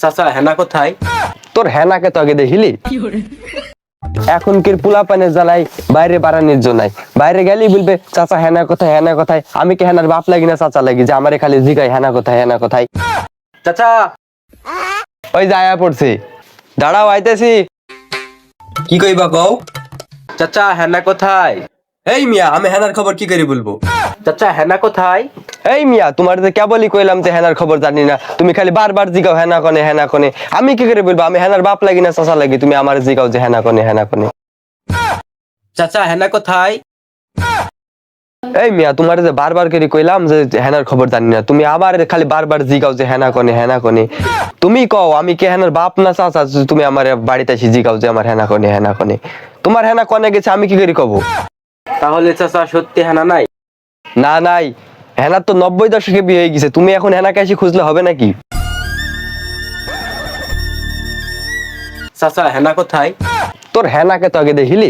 চাচা হেনা কোথায়? তোর হেনাকে তো আগে দেখিলি। এখন কি পোলা পানের জ্বালাই বাইরে বাড়ানির জন্য বাইরে গেলেই বলবে চাচা হেনা কোথায় হেনা কোথায়? আমি কি হেনার বাপ লাগি না চাচা লাগি? যে আমারে খালি জিগাই হেনা কোথায় হেনা কোথায়? চাচা! ওই যে আয়া পড়ছে। দাঁড়াও আইতেছি। কি কইবা কও? চাচা হেনা কোথায়? এই মিয়া আমি হেনার খবর কি করে বলব? চাচা হেনা কোথায়? এই মিয়া তোমার যে কেবলই কইলাম যে হেনার খবর জানি না তুমি খালি বারবার জিগাও হেনা কনে হেনা কনে। আমি কি করে বলব? আমি হেনার বাপ লাগি না চাচা লাগি তুমি আমার জিগাও যে হেনা কনে হেনা কনে। চাচা হেনা কোথায়? এই মিয়া তোমার যে বারবার করে কইলাম যে হেনার খবর জানি না তুমি আবার খালি বারবার জিগাও যে হেনা কনে হেনা কনে। তুমি কও আমি কি হেনার বাপ না চাচা তুমি আমার বাড়িতে এসে জিগাও যে আমার হেনা কনে হেনা কনে। তোমার হেনা কনে গেছে আমি কি করে কব? তাহলে চাচা সত্যি হেনা নাই? না নাই। হেনা তো নব্বই দশকে বিয়ে হয়ে গেছে। তুমি এখন হেনাকে এসে খুঁজলে হবে নাকি? চাচা হেনা কোথায়? তোর হেনাকে তো আগে দেখিলি?